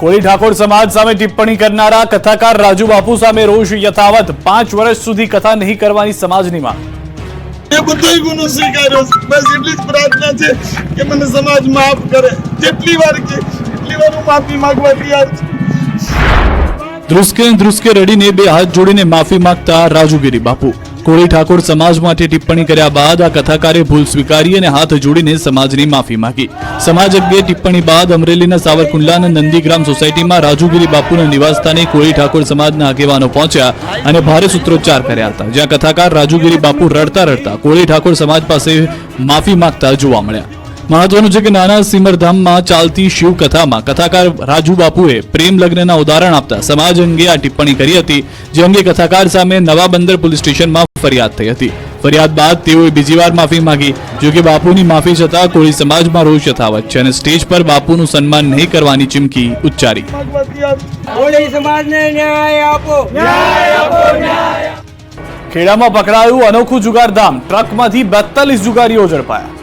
કોળી ઠાકોર સમાજ સામે ટિપ્પણી કરનારા કથાકાર રાજુ બાપુ સામે રોષ યથાવત પાંચ વર્ષ સુધી કથા નહીં કરવાની સમાજની માંગ એ બધો ગુનો સ્વીકાર્યો બસ એટલી જ પ્રાર્થના છે કે મને સમાજ માફ કરે. જેટલી વાર કે એટલી વાર હું માફી માંગવા તૈયાર છું. ધ્રુસકે ધ્રુસકે રડીને બે હાથ જોડીને માફી માંગતા રાજુગીરી બાપુ. કોળી ઠાકોર સમાજ માટે ટિપ્પણી કર્યા બાદ આ કથાકારે ભૂલ સ્વીકારી અને હાથ જોડીને સમાજની માફી માંગી. સમાજ અંગે ટિપ્પણી બાદ અમરેલીના સાવરકુંડલાના નંદીગ્રામ સોસાયટીમાં રાજુગીરી બાપુના નિવાસસ્થાને કોળી ઠાકોર સમાજના આગેવાનો પહોંચ્યા અને ભારે સૂત્રોચ્ચાર કર્યા હતા, જ્યાં કથાકાર રાજુગીરી બાપુ રડતા રડતા કોળી ઠાકોર સમાજ પાસે માફી માંગતા જોવા મળ્યા. મહત્વનું છે કે નાના સિમરધામમાં ચાલતી શિવ કથામાં કથાકાર રાજુ બાપુએ પ્રેમ લગ્નના ઉદાહરણ આપતા સમાજ અંગે આ ટિપ્પણી કરી હતી જે અંગે કથાકાર સામે નવા બંદર પોલીસ સ્ટેશનમાં ફરિયાદ થઈ હતી. ફરિયાદ બાદ તેઓએ બીજી વાર માફી માંગી. જોકે બાપુની માફી છતાં કોળી સમાજમાં રોષ યથાવત છે અને સ્ટેજ પર બાપુનું સન્માન નહીં કરવાની ચીમકી ઉચ્ચારી. માંગવા તૈયાર છું કોળી સમાજને ન્યાય આપો. ખેડામાં પકડાયું અનોખું જુગારધામ. ટ્રકમાંથી બેતાલીસ જુગારીઓ ઝડપાયા.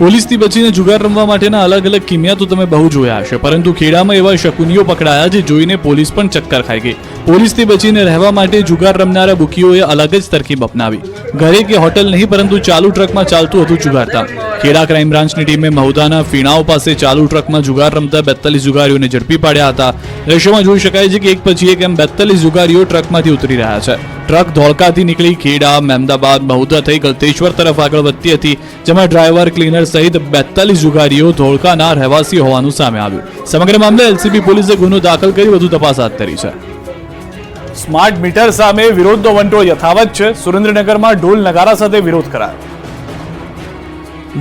પોલીસથી બચીને જુગાર રમવા માટેના અલગ અલગ કિમિયા તો તમે બહુ જોયા હશે. પરંતુ ખેડામાં એવા શકુનીઓ પકડાયા જે જોઈને પોલીસ પણ ચક્કર ખાઈ ગઈ. પોલીસથી બચીને રહેવા માટે જુગાર રમનારા બુકીઓએ અલગ જ તરકીબ અપનાવી. ઘરે કે હોટલ નહીં, પરંતુ ચાલુ ટ્રકમાં ચાલતું હતું જુગારધામ ખેડા ક્રાઇમ બ્રાન્ચની ટીમે મહુદાના ફીણાઓ પાસે ચાલુ ટ્રકમાં જુગાર રમતા બેતાલીસ જુગારીઓને ઝડપી પાડ્યા હતા. દ્રશ્યોમાં જોઈ શકાય છે કે એક પછી એક એમ બેતાલીસ જુગારીઓ ટ્રકમાંથી ઉતરી રહ્યા છે. ટ્રક ધોળકાથી નીકળી ખેડા, મહેમદાબાદ, મહુદા થઈ ગલતેશ્વર તરફ આગળ વધતી હતી, જેમાં ડ્રાઈવર ક્લીનર સહિત બેતાલીસ જુગારીઓ ધોળકાના રહેવાસી હોવાનું સામે આવ્યું. સમગ્ર મામલે એલસીબી પોલીસે ગુનો દાખલ કરી વધુ તપાસ હાથ ધરી છે. સ્માર્ટ મીટર સામે વિરોધનો વંટોળ યથાવત છે. સુરેન્દ્રનગરમાં ઢોલ નગારા સાથે વિરોધ કરાયો.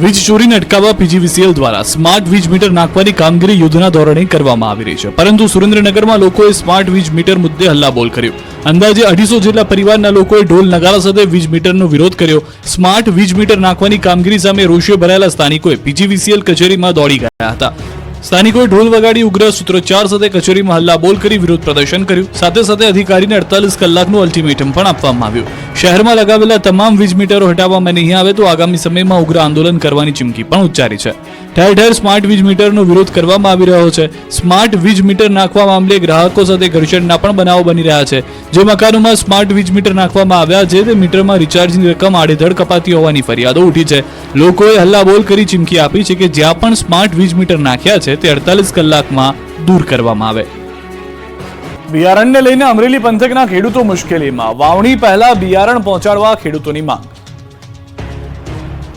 વીજ ચોરીને અટકાવવા પીજીવીસીએલ દ્વારા સ્માર્ટ વીજ મીટર નાખવાની કામગીરી યુદ્ધના ધોરણે કરવામાં આવી રહી છે. પરંતુ સુરેન્દ્રનગરમાં લોકોએ સ્માર્ટ વીજ મીટર મુદ્દે હલ્લાબોલ કર્યો. અંદાજે અઢીસો જેટલા પરિવારના લોકોએ ઢોલ નગારા સાથે વીજ મીટરનો વિરોધ કર્યો. સ્માર્ટ વીજ મીટર નાખવાની કામગીરી સામે રોષે ભરાયેલા સ્થાનિકોએ પીજીવીસીએલ કચેરીમાં દોડી ગયા હતા. સ્થાનિકોએ ઢોલ વગાડી ઉગ્ર સૂત્રોચ્ચાર સાથે કચેરીમાં હલ્લાબોલ કરી વિરોધ પ્રદર્શન કર્યું. સાથે સાથે અધિકારીને અડતાલીસ કલાકનું અલ્ટિમેટમ પણ આપવામાં આવ્યું. શહેરમાં લગાવેલા તમામ વીજ મીટરો હટાવવામાં નહીં આવે તો આગામી સમયમાં ઉગ્ર આંદોલન કરવાની ચીમકી પણ ઉચ્ચારી છે. ઠેર ઠેર સ્માર્ટ વીજ મીટરનો વિરોધ કરવામાં આવી રહ્યો છે. સ્માર્ટ વીજ મીટર નાખવા મામલે ગ્રાહકો સાથે ઘર્ષણના પણ બનાવો બની રહ્યા છે. જે મકાનોમાં સ્માર્ટ વીજ મીટર નાખવામાં આવ્યા છે, તે મીટરમાં રિચાર્જની રકમ આડેધડ કપાતી હોવાની ફરિયાદો ઉઠી છે. લોકોએ હલ્લાબોલ કરી ચીમકી આપી છે કે જ્યાં પણ સ્માર્ટ વીજ મીટર નાખ્યા છે, તે અડતાલીસ કલાકમાં દૂર કરવામાં આવે. બિયારણને લઈને અમરેલી પંથકના ખેડૂતો મુશ્કેલીમાં. વાવણી પહેલા બિયારણ પહોંચાડવા ખેડૂતોની માંગ.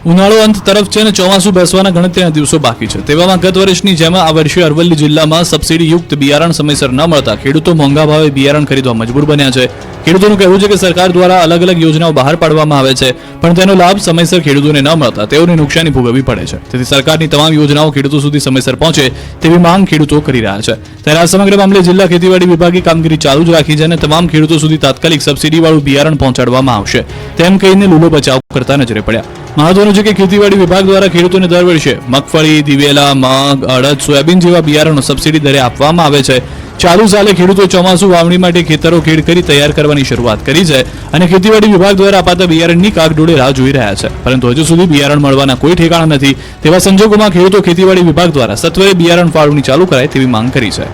ઉનાળો અંત તરફ છે અને ચોમાસું બેસવાના ગણતરીના દિવસો બાકી છે. તેવામાં ગત વર્ષની જેમ આ વર્ષે અરવલ્લી જિલ્લામાં સબસિડી યુક્ત બિયારણ સમયસર ન મળતા ખેડૂતો મોંઘા ભાવે બિયારણ ખરીદવા મજબૂર બન્યા છે. ખેડૂતોનું કહેવું છે કે સરકાર દ્વારા અલગ અલગ યોજનાઓ બહાર પાડવામાં આવે છે, પણ તેનો લાભ સમયસર ખેડૂતોને ન મળતા તેઓને નુકસાની ભોગવવી પડે છે. તેથી સરકારની તમામ યોજનાઓ ખેડૂતો સુધી સમયસર પહોંચે તેવી માંગ ખેડૂતો કરી રહ્યા છે. ત્યારે આ સમગ્ર મામલે જિલ્લા ખેતીવાડી વિભાગે કામગીરી ચાલુ જ રાખી છે અને તમામ ખેડૂતો સુધી તાત્કાલિક સબસિડીવાળું બિયારણ પહોંચાડવામાં આવશે. તેમ કહીને લૂલો બચાવ કરતા નજરે પડ્યા મહત્વનું છે કે ખેતીવાડી વિભાગ દ્વારા ખેડૂતોને દર વર્ષે મગફળી, દિવેલા, મગ, અડદ, સોયાબીન જેવા બિયારણો સબસિડી દરે આપવામાં આવે છે. ચાલુ સાલે ખેડૂતો ચોમાસુ વાવણી માટે ખેતરો ખેડ કરી તૈયાર કરવાની શરૂઆત કરી છે અને ખેતીવાડી વિભાગ દ્વારા અપાતા બિયારણની કાગડોળે રાહ જોઈ રહ્યા છે. પરંતુ હજુ સુધી બિયારણ મળવાના કોઈ ઠેકાણા નથી તેવા સંજોગોમાં ખેડૂતો ખેતીવાડી વિભાગ દ્વારા સત્વરે બિયારણ ફાળવણી ચાલુ કરાય તેવી માંગ કરી છે.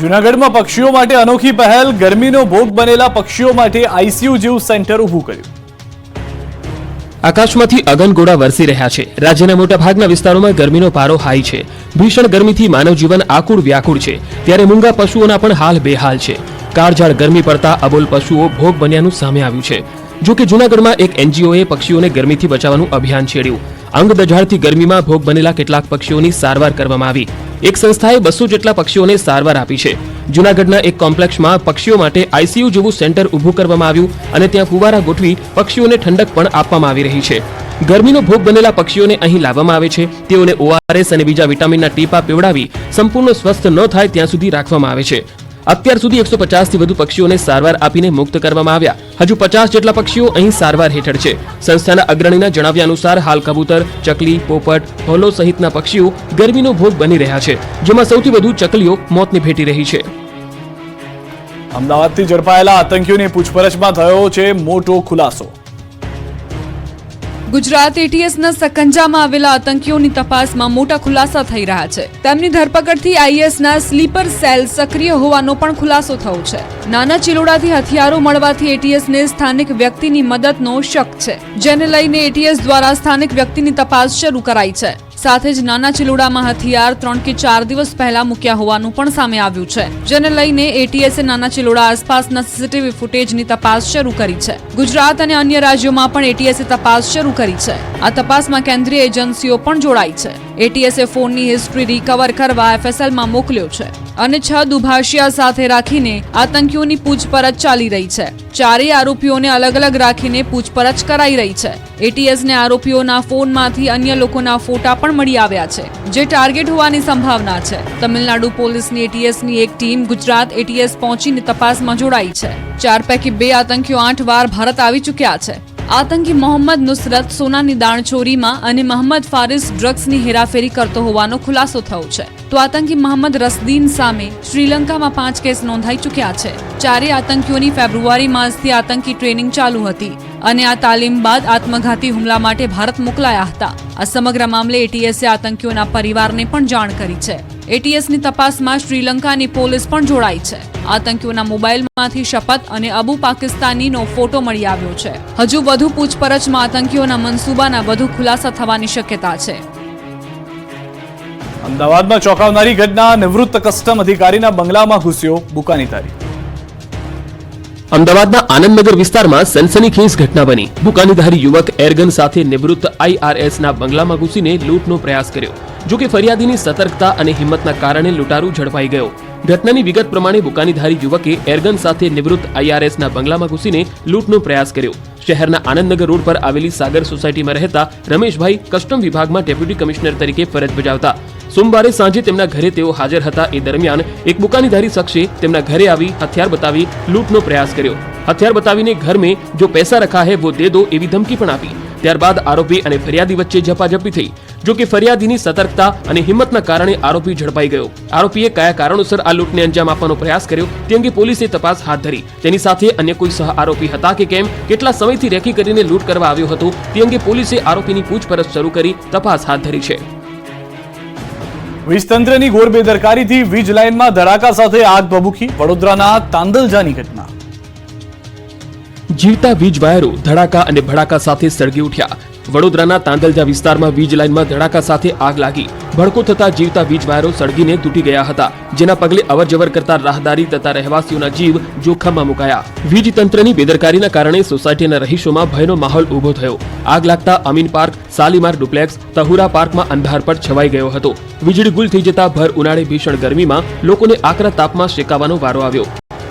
જૂનાગઢમાં પક્ષીઓ માટે અનોખી પહેલ, ગરમીનો ભોગ બનેલા પક્ષીઓ માટે આઈસીયુ જેવું સેન્ટર ઊભું કર્યું. આકાશમાંથી અગનગોળા વરસી રહ્યા છે. રાજ્યના મોટાભાગના વિસ્તારોમાં ગરમીનો પારો હાઈ છે. ભીષણ ગરમીથી માનવજીવન આકુળ વ્યાકુળ છે. ત્યારે મૂંગા પશુઓના પણ હાલ બેહાલ છે. કાળઝાળ ગરમી પડતા અબોલ પશુઓ ભોગ બન્યાનું સામે આવ્યું છે. જો કે જૂનાગઢમાં એક એનજીઓએ પક્ષીઓને ગરમીથી બચાવવાનું અભિયાન છેડ્યું. અંગ દજાડથી ગરમીમાં ભોગ બનેલા કેટલાક પક્ષીઓની સારવાર કરવામાં આવી. એક સંસ્થાએ બસો જેટલા પક્ષીઓને સારવાર આપી છે. જૂનાગઢના એક કોમ્પ્લેક્ષમાં પક્ષીઓ માટે આઈસીયુ જેવું સેન્ટર ઊભું કરવામાં આવ્યું અને ત્યાં ફુવારા ગોઠવી પક્ષીઓને ઠંડક પણ આપવામાં આવી રહી છે. ગરમીનો ભોગ બનેલા પક્ષીઓને અહીં લાવવામાં આવે છે. તેઓને ઓઆરએસ અને બીજા વિટામિનના ટીપા પીવડાવી સંપૂર્ણ સ્વસ્થ ન થાય ત્યાં સુધી રાખવામાં આવે છે. અત્યાર સુધી એકસો થી વધુ પક્ષીઓને સારવાર આપીને મુક્ત કરવામાં આવ્યા. હજુ પચાસ જેટલા પક્ષીઓ અહીં સારવાર હેઠળ છે. સંસ્થાના અગ્રણીના જણાવ્યા અનુસાર, હાલ કબૂતર, ચકલી, પોપટ, હોલો સહિતના પક્ષીઓ ગરમીનો ભોગ બની રહ્યા છે, જેમાં સૌથી વધુ ચકલીઓ મોતને ભેટી રહી છે. અમદાવાદથી ઝડપાયેલા આતંકીઓની પૂછપરછમાં થયો છે મોટો ખુલાસો. ગુજરાત એટીએસના સકંજામાં આવેલા આતંકીઓની તપાસમાં મોટા ખુલાસા થઈ રહ્યા છે. તેમની ધરપકડથી આઈએસના સ્લીપર સેલ સક્રિય હોવાનો પણ ખુલાસો થયો છે. નાના ચિલોડાથી હથિયારો મળવાથી એટીએસને સ્થાનિક વ્યક્તિની મદદનો શક છે, જેને લઈને એટીએસ દ્વારા સ્થાનિક વ્યક્તિની તપાસ શરૂ કરાઈ છે. સાથે જ નાના ચિલોડામાં હથિયાર ત્રણ કે ચાર દિવસ પહેલા મૂક્યા હોવાનું પણ સામે આવ્યું છે. જેને લઈને એટીએસે નાના ચિલોડા આસપાસના સીસીટીવી ફૂટેજની તપાસ શરૂ કરી છે. ગુજરાત અને અન્ય રાજ્યોમાં પણ એટીએસે તપાસ શરૂ કરી છે. આ તપાસમાં કેન્દ્રીય એજન્સીઓ પણ જોડાઈ છે. એટીએસે ફોનની હિસ્ટ્રી રિકવર કરવા એફએસએલમાં મોકલ્યો છે અને છ દુભાષિયા સાથે રાખીને આતંકીઓની પૂછપરછ ચાલી રહી છે. ચારેય આરોપીઓને અલગ અલગ રાખીને પૂછપરછ કરાઈ રહી છે. એટીએસને આરોપીઓના ફોનમાંથી અન્ય લોકોના ફોટા પણ મળી આવ્યા છે, જે ટાર્ગેટ હોવાની સંભાવના છે. તમિલનાડુ પોલીસની એટીએસની એક ટીમ ગુજરાત એટીએસ પહોંચીને તપાસમાં જોડાઈ છે. ચાર પૈકી બે આતંકીઓ આઠ વાર ભારત આવી ચૂક્યા છે. આતંકી મોહમ્મદ નુસરત સોનાની દાણચોરીમાં અને મોહમ્મદ ફારિસ ડ્રગ્સની હેરાફેરી કરતો હોવાનો ખુલાસો થયો છે. તો આતંકી મોહમ્મદ રસદીન સામે શ્રીલંકામાં પાંચ કેસ નોંધાઈ ચૂક્યા છે. ચારે આતંકીઓની ફેબ્રુઆરી માસથી આતંકી ટ્રેનિંગ ચાલુ હતી અને આ તાલીમ બાદ આત્મઘાતી હુમલા માટે ભારત મોકલાયા હતા. આ સમગ્ર મામલે એટીએસે આતંકીઓના પરિવારને પણ જાણ કરી છે. એટીએસની તપાસમાં શ્રીલંકાની પોલીસ પણ જોડાઈ છે. આતંકીઓના મોબાઈલમાંથી શપથ અને અબુ પાકિસ્તાનીનો ફોટો મળી આવ્યો છે. હજુ વધુ પૂછપરછમાં આતંકીઓના મનસૂબાના વધુ ખુલાસા થવાની શક્યતા છે. અમદાવાદમાં ચોંકાવનારી ઘટના નિવૃત્ત કસ્ટમ અધિકારીના બંગલામાં ઘૂસ્યો. બુકાની તારી અમદાવાદના આનંદનગર વિસ્તારમાં સનસનીખેજ ઘટના બની. બુકાનીધારી યુવક એરગન સાથે નિવૃત્ત આઈઆરએસના બંગલામાં ઘૂસીને લૂંટનો પ્રયાસ કર્યો. જો કે ફરિયાદીની સતર્કતા અને હિંમતના કારણે લૂંટારૂ ઝડપાઈ ગયો. ઘટનાની વિગત પ્રમાણે બુકાનીધારી યુવકે એરગન સાથે નિવૃત્ત આઈઆરએસના બંગલામાં ઘૂસીને લૂંટનો પ્રયાસ કર્યો. શહેરના આનંદનગર રોડ પર આવેલી સાગર સોસાયટીમાં રહેતા રમેશભાઈ કસ્ટમ વિભાગમાં ડેપ્યુટી કમિશનર તરીકે ફરજ બજાવતા સોમવારે સાંજે તેમના ઘરે તેઓ હાજર હતા. એ દરમિયાન એક બુકાનીધારી શખ્સે તેમના ઘરે આવી હથિયાર બતાવી લૂંટનો પ્રયાસ કર્યો. હથિયાર બતાવીને ઘર મેં જો પૈસા રખા હૈ વો દે દો એવી ધમકી પણ આપી. ત્યારબાદ આરોપી અને ફરિયાદી વચ્ચે ઝપાઝપી થઈ. જો કે ફરિયાદીની સતર્કતા અને હિંમતના કારણે આરોપી ઝડપાઈ ગયો. આરોપીએ કયા કારણોસર આ લૂંટને અંજામ આપવાનો પ્રયાસ કર્યો તે અંગે પોલીસે તપાસ હાથ ધરી. તેની સાથે અન્ય કોઈ સહ આરોપી હતા કે કેમ? કેટલા સમયથી રેકી કરીને લૂંટ કરવા આવ્યો હતો? તે અંગે પોલીસે આરોપીની પૂછપરછ શરૂ કરી તપાસ હાથ ધરી છે. વીજતંત્રની ઘોર બેદરકારીથી વીજ લાઇનમાં ધડાકા સાથે આગ ભભૂકી વડોદરાના તાંદલજાની ઘટના. જીવતા વીજ વાયરો ધડાકા અને ભડાકા સાથે સળગી ઉઠ્યા. વડોદરાના તાંદલજા વિસ્તારમાં વીજ લાઇનમાં ધડાકા સાથે આગ લાગી. ભડકો થતા જીવતા વીજ વાયરો સળગીને તૂટી ગયા હતા. જેના પગલે અવરજવર કરતા રાહદારી તથા રહેવાસીઓના જીવ જોખમમાં મુકાયા. વીજ તંત્રની બેદરકારીના કારણે સોસાયટીના રહીશોમાં ભયનો માહોલ ઊભો થયો. આગ લાગતા અમીન પાર્ક, સાલીમાર ડુપ્લેક્સ, તહુરા પાર્કમાં અંધાર પર છવાઈ ગયો હતો. વીજળી ગુલ થઈ જતા ભર ઉનાળે ભીષણ ગરમીમાં લોકોને આકરા તાપમાં શેકાવાનો વારો આવ્યો.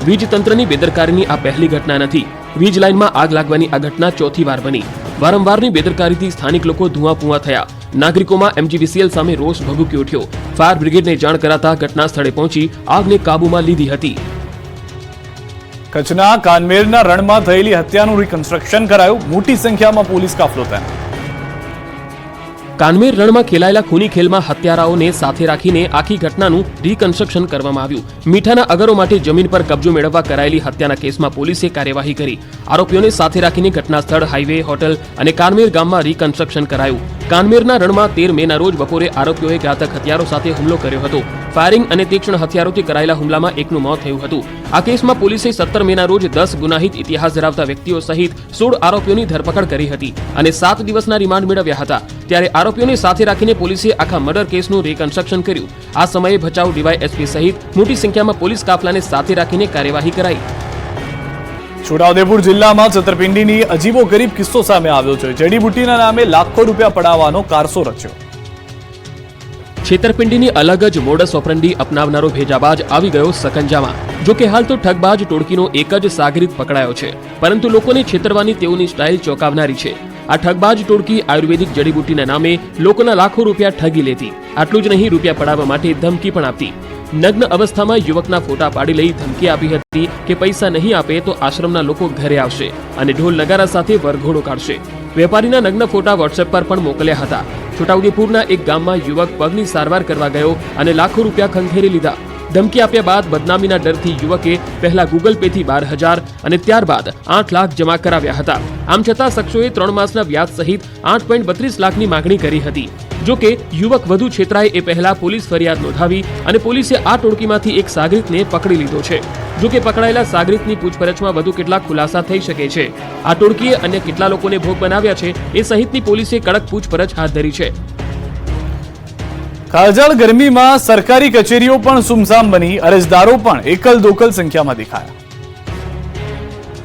વીજ તંત્રની બેદરકારીની આ પહેલી ઘટના નથી. વીજ લાઇનમાં આગ લાગવાની આ ઘટના ચોથી વાર બની. વારંવારની બેદરકારીથી સ્થાનિક લોકો ધુઆપુઆ થયા. નાગરિકોમાં એમજીવીસીએલ સામે રોષ ભભૂકી ઉઠ્યો. ફાયર બ્રિગેડને જાણ કરાતા ઘટના સ્થળે પહોંચી આગને કાબૂમાં લીધી હતી. કચ્છના કાનમેરના રણમાં થયેલી હત્યાનું રિકન્સ્ટ્રક્શન કરાયું. મોટી સંખ્યામાં પોલીસ કાફલો તૈનાત કાનમેર રણમાં ખેલાયેલા ખૂની ખેલમાં હત્યારાઓને સાથે રાખીને આખી ઘટનાનું રિકન્સ્ટ્રક્શન કરવામાં આવ્યું. મીઠાના અગરો માટે જમીન પર કબજો મેળવવા કરાયેલી હત્યાના કેસમાં પોલીસે કાર્યવાહી કરી. આરોપીઓને સાથે રાખીને ઘટના સ્થળ હાઈવે હોટલ અને કાનમેર ગામમાં રીકન્સ્ટ્રક્શન કરાયું. કાનમેરના રણમાં તેર મેના રોજ બપોરે આરોપીઓએ ઘાતક હથિયારો સાથે હુમલો કર્યો હતો. ફાયરિંગ અને તીક્ષ્ણ હથિયારોથી કરાયેલા હુમલામાં એકનું મોત થયું હતું. આ કેસમાં પોલીસે સત્તર મેના રોજ દસ ગુનાહિત ઇતિહાસ ધરાવતા વ્યક્તિઓ સહિત સોળ આરોપીઓની ધરપકડ કરી હતી અને સાત દિવસના રિમાન્ડ મેળવ્યા હતા. ત્યારે આરોપીઓને સાથે રાખીને પોલીસે આખા મર્ડર કેસનું રિકન્સ્ટ્રક્શન કર્યું. આ સમયે ભચાઉ ડીવાયએસપી સહિત મોટી સંખ્યામાં પોલીસ કાફલાને સાથે રાખીને કાર્યવાહી કરાઈ. છોટાઉદેપુર જિલ્લામાં છતરપિંડીની અજીબો ગરીબ કિસ્સો સામે આવ્યો છે. જડીબુટ્ટીના નામે લાખો રૂપિયા પડાવવાનો કારસો રચ્યો. છેતરપિંડીની અલગ જ મોડસ ઓપરંડી અપનાવનારો ભેજાબાજ આવી ગયો સકંજામાં. જો કે હાલ તો ઠગબાજ ટોળકીનો એક જ સાગરીત પકડાયો છે. પરંતુ લોકોને છેતરવાની તેઓની સ્ટાઇલ ચોંકાવનારી છે. આ ઠગબાજ ટોળકી આયુર્વેદિક જડીબુટ્ટીના નામે લોકોના લાખો રૂપિયા ઠગી લેતી. આટલું જ નહીં, રૂપિયા પડાવવા માટે ધમકી પણ આપતી. નગ્ન અવસ્થામાં યુવકના ફોટા પાડી લઈ ધમકી આપી હતી કે પૈસા નહીં આપે તો આશ્રમના લોકો ઘરે આવશે અને ઢોલ નગારા સાથે વરઘોડો કાઢશે. વેપારીના નગ્ન ફોટા વોટ્સએપ પર પણ મોકલ્યા હતા. છોટાઉદેપુરના એક ગામમાં યુવક પગની સારવાર કરવા ગયો અને લાખો રૂપિયા ખંખેરી લીધા. ધમકી આપ્યા બાદ બદનામીના ડરથી યુવકે પહેલા ગૂગલ પે થી બાર હજાર અને ત્યારબાદ આઠ લાખ જમા કરાવ્યા હતા. આમ છતાં શખ્સોએ ત્રણ માસના વ્યાજ સહિત આઠ પોઈન્ટ બત્રીસ લાખની માગણી કરી હતી. જો કે યુવક વધુ છેતરાય એ પહેલા પોલીસ ફરિયાદ નોંધાવી અને પોલીસે આ ટોળકીમાંથી એક સાગરિતને પકડી લીધો છે. જો કે પકડાયેલા સાગરિતની પૂછપરછમાં વધુ કેટલાક ખુલાસા થઈ શકે છે. આ ટોળકીએ અન્ય કેટલા લોકોને ભોગ બનાવ્યા છે એ સહિતની પોલીસે કડક પૂછપરછ હાથ ધરી છે. કાળઝાળ ગરમીમાં સરકારી કચેરીઓ પણ સુમસામ બની, અરજદારો પણ એકલ દોકલ સંખ્યામાં દેખાયા.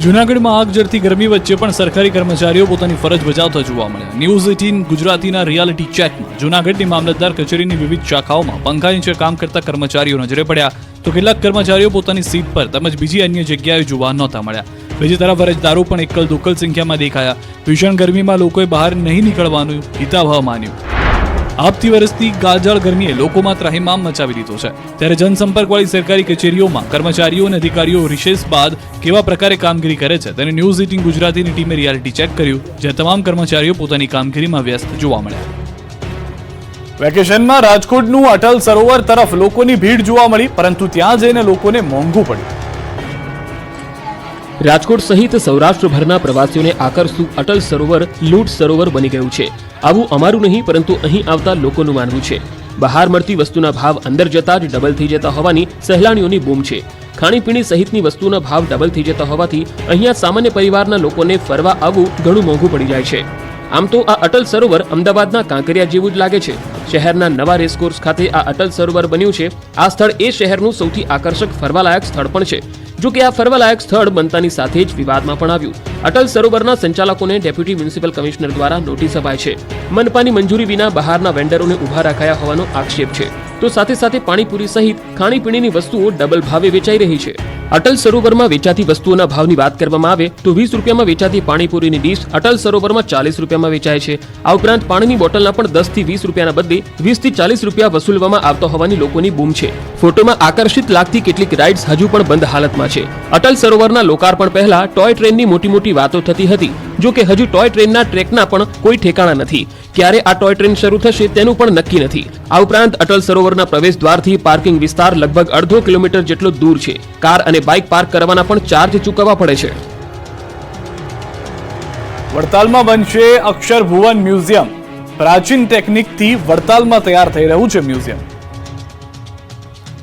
જૂનાગઢમાં આગ ઝરતી ગરમી વચ્ચે પણ સરકારી કર્મચારીઓ પોતાની ફરજ બજાવતા જોવા મળ્યા. ન્યૂઝ એટીન ગુજરાતીના રિયાલિટી ચેકમાં જૂનાગઢની મામલતદાર કચેરીની વિવિધ શાખાઓમાં પંખા નીચે કામ કરતા કર્મચારીઓ નજરે પડ્યા. તો કેટલાક કર્મચારીઓ પોતાની સીટ પર તેમજ બીજી અન્ય જગ્યાએ જોવા નહોતા મળ્યા. બીજી તરફ અરજદારો પણ એકલ દોકલ સંખ્યામાં દેખાયા. ભીષણ ગરમીમાં લોકોએ બહાર નહીં નીકળવાનું હિતાવહ માન્યું. આપતી વર્ષથી ગાજળ ગરમીએ લોકોમાં ત્રાહિમામ મચાવી દીધો છે. ત્યારે જનસંપર્કવાળી સરકારી કચેરીઓમાં કર્મચારીઓ અને અધિકારીઓ રિશેષ બાદ કેવા પ્રકારે કામગીરી કરે છે તેને ન્યૂઝ એટીન ગુજરાતીની ટીમે રિયાલિટી ચેક કર્યું, જ્યાં તમામ કર્મચારીઓ પોતાની કામગીરીમાં વ્યસ્ત જોવા મળ્યા. વેકેશનમાં રાજકોટનું અટલ સરોવર તરફ લોકોની ભીડ જોવા મળી, પરંતુ ત્યાં જઈને લોકોને મોંઘું પડ્યું. રાજકોટ સહિત સૌરાષ્ટ્રભરના પ્રવાસીઓને આકર્ષતું અટલ સરોવર, લૂંટ સરોવર બની ગયું છે. આવું અમારું નહીં, પરંતુ અહીં આવતા લોકોનું માનવું છે. બહાર મળતી વસ્તુના ભાવ અંદર જતા જ ડબલ થઈ જતા હોવાની સહેલાણીઓની બૂમ છે. ખાણીપીણી સહિતની વસ્તુના ભાવ ડબલ થઈ જતા હોવાથી અહીંયા સામાન્ય પરિવારના લોકોને ફરવા આવવું ઘણું મોંઘું પડી જાય છે. આમ તો આ અટલ સરોવર અમદાવાદના કાંકરિયા જેવું જ લાગે છે. શહેરના નવા રેસકોર્સ ખાતે આ અટલ સરોવર બન્યું છે. આ સ્થળ એ શહેરનું સૌથી આકર્ષક ફરવાલાયક સ્થળ પણ છે. જો કે આ ફરવાલાયક સ્થળ બનતાની સાથે જ વિવાદમાં પણ આવ્યું. અટલ સરોવરના સંચાલકોને ડેપ્યુટી મ્યુનિસિપલ કમિશનર દ્વારા નોટિસ અપાય છે. મનપાની મંજૂરી વિના બહારના વેન્ડરોને ઊભા રખાયા હોવાનો આક્ષેપ છે. તો સાથે સાથે પાણીપુરી સહિત ખાણીપીણીની વસ્તુઓ ડબલ ભાવે વેચાઈ રહી છે. અટલ સરોવરમાં વેચાતી વસ્તુઓના ભાવની વાત કરવામાં આવે તો વીસ રૂપિયામાં વેચાતી પાણીપુરીની ડીશ અટલ સરોવરમાં ચાલીસ રૂપિયામાં વેચાય છે. આ ઉપરાંત પાણીની બોટલના પણ દસથી વીસ રૂપિયાના બદલે વીસથી ચાલીસ રૂપિયા વસૂલવામાં આવતા હોવાની લોકોની બૂમ છે. ફોટોમાં આકર્ષિત લાગતી કેટલીક રાઇડ્સ હજુ પણ બંધ હાલતમાં છે. અટલ સરોવરના લોકાર્પણ પહેલા ટોય ટ્રેનની મોટી મોટી વાતો થતી હતી જો કે હજુ ટોય ટ્રેનના ટ્રેકના પણ કોઈ ઠેકાણા નથી. ક્યારે આ ટોય ટ્રેન શરૂ થશે તેનું પણ નક્કી નથી. આ ઉપરાંત અટલ સરોવરના પ્રવેશ દ્વારથી પાર્કિંગ વિસ્તાર લગભગ અડધો કિલોમીટર જેટલો દૂર છે. કાર અને બાઇક પાર્ક કરવાના પણ ચાર્જ ચૂકવવા પડે છે. વડતાલમાં બનશે અક્ષર ભુવન મ્યુઝિયમ. પ્રાચીન ટેકનિકથી વડતાલમાં તૈયાર થઈ રહ્યું છે મ્યુઝિયમ.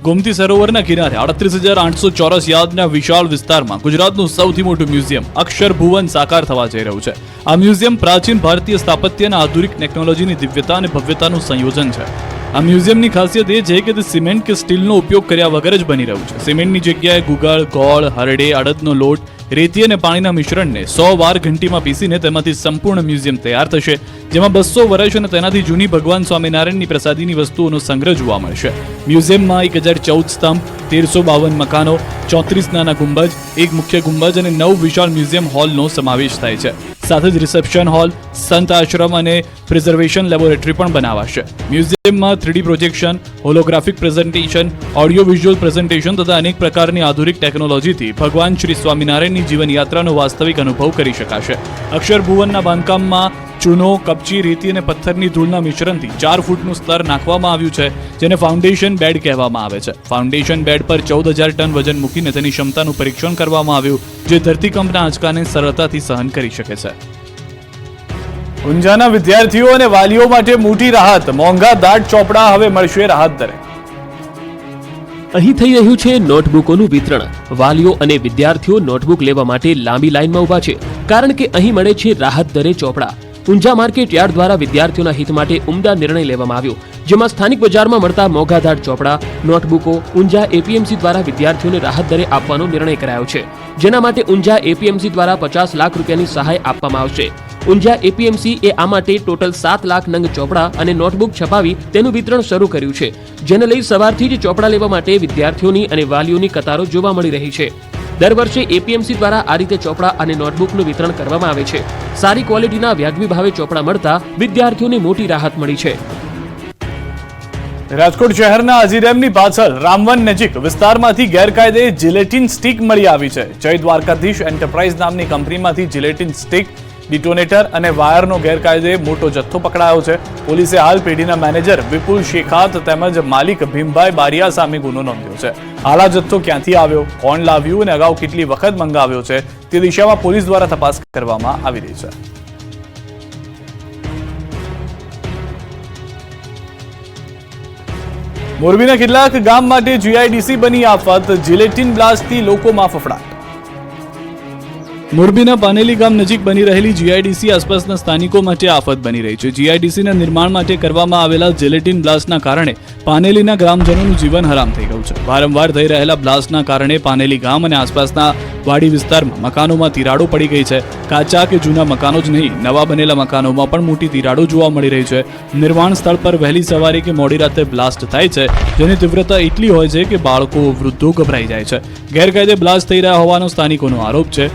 ગોમતી સરોવરના કિનારે આડત્રીસ હજાર આઠસો ચોરસ યાર્ડના વિશાળ વિસ્તારમાં ગુજરાતનું સૌથી મોટું મ્યુઝિયમ અક્ષર ભુવન સાકાર થવા જઈ રહ્યું છે. આ મ્યુઝિયમ પ્રાચીન ભારતીય સ્થાપત્ય અને આધુનિક ટેકનોલોજીની દિવ્યતા અને ભવ્યતાનું સંયોજન છે. આ મ્યુઝિયમની ખાસિયત એ છે કે તે સિમેન્ટ કે સ્ટીલનો ઉપયોગ કર્યા વગર જ બની રહ્યું છે. સિમેન્ટની જગ્યાએ ગુગળ, ગોળ, હરડે, અડદનો લોટ રેતી અને પાણીના મિશ્રણને સો વાર ઘંટીમાં પીસીને તેમાંથી સંપૂર્ણ મ્યુઝિયમ તૈયાર થશે, જેમાં બસો વર્ષ અને તેનાથી જૂની ભગવાન સ્વામિનારાયણની પ્રસાદીની વસ્તુઓનો સંગ્રહ જોવા મળશે. મ્યુઝિયમમાં એક હજાર ચૌદ સ્તંભ, તેરસો બાવન મકાનો, ચોત્રીસ નાના ગુંબજ, એક મુખ્ય ગુંબજ અને નવ વિશાળ મ્યુઝિયમ હોલનો સમાવેશ થાય છે. સાથે જ રિસેપ્શન હોલ, સંત આશ્રમ અને પ્રિઝર્વેશન લેબોરેટરી પણ બનાવાશે. મ્યુઝિયમમાં three D projection holographic presentation audio visual presentation તથા અનેક પ્રકારની આધુનિક ટેકનોલોજીથી ભગવાન શ્રી સ્વામિનારાયણની જીવનયાત્રાનો વાસ્તવિક અનુભવ કરી શકાશે. અક્ષર ભુવનના બાંધકામમાં ચૂનો, કપચી, રેતી અને પથ્થરની ધૂળના મિશ્રણથી ચાર ફૂટનું સ્તર નાખવામાં આવ્યું છે, જેને ફાઉન્ડેશન બેડ કહેવામાં આવે છે. ફાઉન્ડેશન બેડ પર ચૌદ હજાર ટન વજન મૂકીને તેની ક્ષમતાનું પરીક્ષણ કરવામાં આવ્યું, જે ધરતીકંપના આંચકાને સરળતાથી સહન કરી શકે છે. ઊંઝાના વિદ્યાર્થીઓ અને વાલીઓ માટે મોટી રાહત. મોંઘા દાટ ચોપડા હવે મળશે રાહત દરે. અહીં થઈ રહ્યું છે નોટબુકોનું વિતરણ. વાલીઓ અને વિદ્યાર્થીઓ નોટબુક લેવા માટે લાંબી લાઇનમાં ઊભા છે, કારણ કે અહીં મળે છે રાહત દરે ચોપડા. ઊંઝા માર્કેટ યાર્ડ દ્વારા વિદ્યાર્થીઓના હિત માટે ઉમદા નિર્ણય લેવામાં આવ્યો, જેમાં સ્થાનિક બજારમાં મળતા મોઘાધાર ચોપડા, નોટબુકો, ઊંઝા એપીએમસી દ્વારા વિદ્યાર્થીઓને રાહત દરે આપવાનો નિર્ણય કરાયો છે. જેના માટે ઊંઝા એપીએમસી દ્વારા પચાસ લાખ રૂપિયાની સહાય આપવામાં આવશે. ઊંઝા એપીએમસી એ આ માટે ટોટલ સાત લાખ નંગ ચોપડા અને નોટબુક છપાવી તેનું વિતરણ શરૂ કર્યું છે, જેને લઈ સવારથી જ ચોપડા લેવા માટે વિદ્યાર્થીઓની અને વાલીઓની કતારો જોવા મળી રહી છે. દર વર્ષે એપીએમસી દ્વારા આ રીતે ચોપડા અને નોટબુકનું વિતરણ કરવામાં આવે છે. સારી ક્વોલિટીના વ્યાજબી ભાવે ચોપડા મળતા વિદ્યાર્થીઓને મોટી રાહત મળી છે. રાજકોટ શહેરના અજીરેમની પાછળ રામવન નજીક વિસ્તારમાંથી ગેરકાયદે જિલેટિન સ્ટીક મળી આવી છે. જય દ્વારકાધીશ એન્ટરપ્રાઇઝ નામની કંપનીમાંથી જિલેટિન સ્ટીક ડિટોનેટર અને વાયરનો ગેરકાયદે મોટો જથ્થો પકડાયો છે. પોલીસે હાલ પેઢીના મેનેજર વિપુલ શેખાત તેમજ માલિક ભીમભાઈ બારિયા સામે ગુનો નોંધ્યો છે. હાલ જથ્થો ક્યાંથી આવ્યો, કોણ લાવ્યું અને અગાઉ કેટલી વખત મંગાવ્યો છે, તે દિશામાં પોલીસ દ્વારા તપાસ કરવામાં આવી રહી છે. મોરબીના કેટલાક ગામ માટે જીઆઈડીસી બની આફત, જિલેટિન બ્લાસ્ટથી લોકોમાં ફફડાટ. મોરબીના પાનેલી ગામ નજીક બની રહેલી જીઆઈડીસી આસપાસના સ્થાનિકો માટે આફત બની રહી છે. જીઆઈડીસીના નિર્માણ માટે કરવામાં આવેલા જેલેટિન બ્લાસ્ટના કારણે પાનેલીના ગ્રામજનોનું જીવન હરામ થઈ ગયું છે. વારંવાર થઈ રહેલા બ્લાસ્ટના કારણે પાનેલી ગામ અને આસપાસના વાડી વિસ્તારમાં મકાનોમાં તિરાડો પડી ગઈ છે. કાચા કે જૂના મકાનો જ નહીં, નવા બનેલા મકાનોમાં પણ મોટી તિરાડો જોવા મળી રહી છે. નિર્માણ સ્થળ પર વહેલી સવારે કે મોડી રાતે બ્લાસ્ટ થાય છે, જેની તીવ્રતા એટલી હોય છે કે બાળકો વૃદ્ધો ગભરાઈ જાય છે. ગેરકાયદે બ્લાસ્ટ થઈ રહ્યા હોવાનો સ્થાનિકોનો આરોપ છે.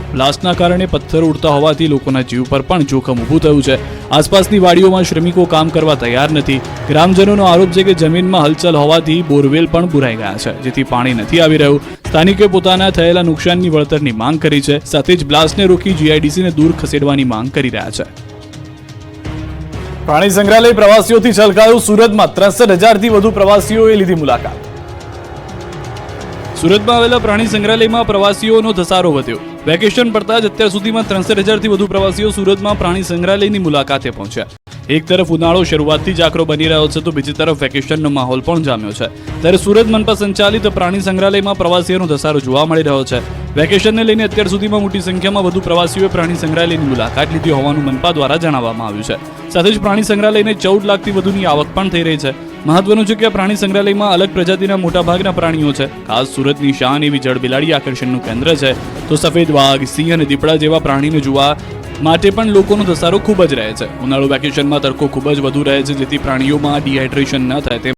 બ્લાસ્ટના કારણે પથ્થર ઉડતા હોવાથી લોકોના જીવ પર પણ જોખમ ઊભું થયું છે. આસપાસની વાડીઓમાં શ્રમિકો કામ કરવા તૈયાર નથી. ગ્રામજનોનો આરોપ છે કે જમીનમાં હલચલ હોવાથી બોરવેલ પણ બુરાઈ ગયા છે જેથી પાણી નથી આવી રહ્યું. સ્થાનિકે પોતાના થયેલા નુકસાનની વળતરની માંગ કરી છે સાથે જ બ્લાસ્ટને રોકી જીઆઈડીસીને દૂર ખસેડવાની માંગ કરી રહ્યા છે. પ્રાણી સંગ્રહાલય પ્રવાસીઓથી છલકાયું. સુરતમાં ત્રેસઠ હજારથી વધુ પ્રવાસીઓએ લીધી મુલાકાત. સુરતમાં આવેલા પ્રાણી સંગ્રહાલયમાં પ્રવાસીઓનો ધસારો વધ્યો. વેકેશન પડતા જ અત્યાર સુધીમાં ત્રણસઠ હજારથી વધુ પ્રવાસીઓ સુરતમાં પ્રાણી સંગ્રહાલયની મુલાકાતે પહોંચ્યા. એક તરફ ઉનાળો શરૂઆતથી જ આકરો બની રહ્યો છે, તો બીજી તરફ વેકેશનનો માહોલ પણ જામ્યો છે. ત્યારે સુરત મનપા સંચાલિત પ્રાણી સંગ્રહાલયમાં પ્રવાસીઓનો ધસારો જોવા મળી રહ્યો છે. વેકેશનને લઈને અત્યાર સુધીમાં મોટી સંખ્યામાં વધુ પ્રવાસીઓએ પ્રાણી સંગ્રહાલયની મુલાકાત લીધી હોવાનું મનપા દ્વારા જણાવવામાં આવ્યું છે. સાથે જ પ્રાણી સંગ્રહાલયને ચૌદ લાખથી વધુની આવક પણ થઈ રહી છે. મહત્વનું છે કે આ પ્રાણી સંગ્રહાલયમાં અલગ પ્રજાતિના મોટાભાગના પ્રાણીઓ છે. ખાસ સુરતની શાન એવી જળ બિલાડી આકર્ષણનું કેન્દ્ર છે. તો સફેદ વાઘ, સિંહ અને દીપડા જેવા પ્રાણીને જોવા માટે પણ લોકોનો ધસારો ખૂબ જ રહે છે. ઉનાળુ વેકેશનમાં તડકો ખૂબ જ વધુ રહે છે, જેથી પ્રાણીઓમાં ડિહાઇડ્રેશન ન થાય. તે